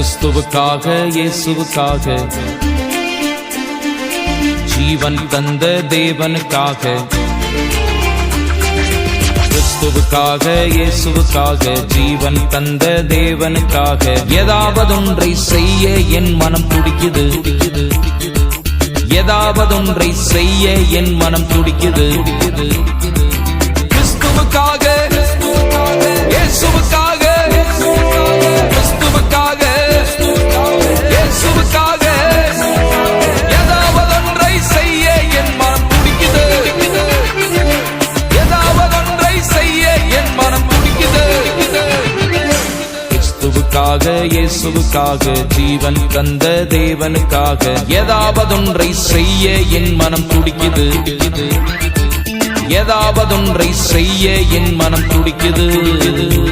கிறிஸ்துவுக்காக இயேசுவுக்காக ஜீவன் தந்த தேவனுக்காக கிறிஸ்துவுக்காக இயேசுவுக்காக ஜீவன் தந்த தேவனுக்காக ஏதாவதொன்றை செய்ய என் மனம் துடிக்குது. துடிக்குது ஏதாவதொன்றை செய்ய என் மனம் துடிக்குது. கிறிஸ்துவுக்காக இயேசுவுக்காக ஜீவன் தந்த தேவனுக்காக. ஏதாவதொன்றை செய்ய என் மனம் துடிக்குது. ஏதாவதொன்றை செய்ய என் மனம் துடிக்குது.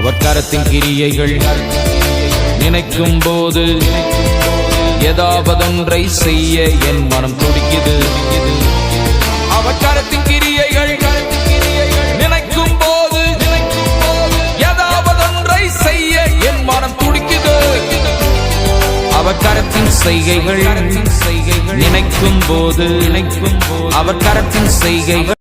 அவர் கரத்தின் கிரியைகள் நினைக்கும் போது ஏதாவதொன்றை செய்ய என் மனம் துடிக்குது. அவர் கரத்தின் கிரியைகள் நினைக்கும் போது ஏதாவதொன்றை செய்ய என் மனம் துடிக்குது. அவர் கரத்தின் செய்கைகள் நினைக்கும் போது நினைக்கும் அவர் கரத்தின் செய்கைகள்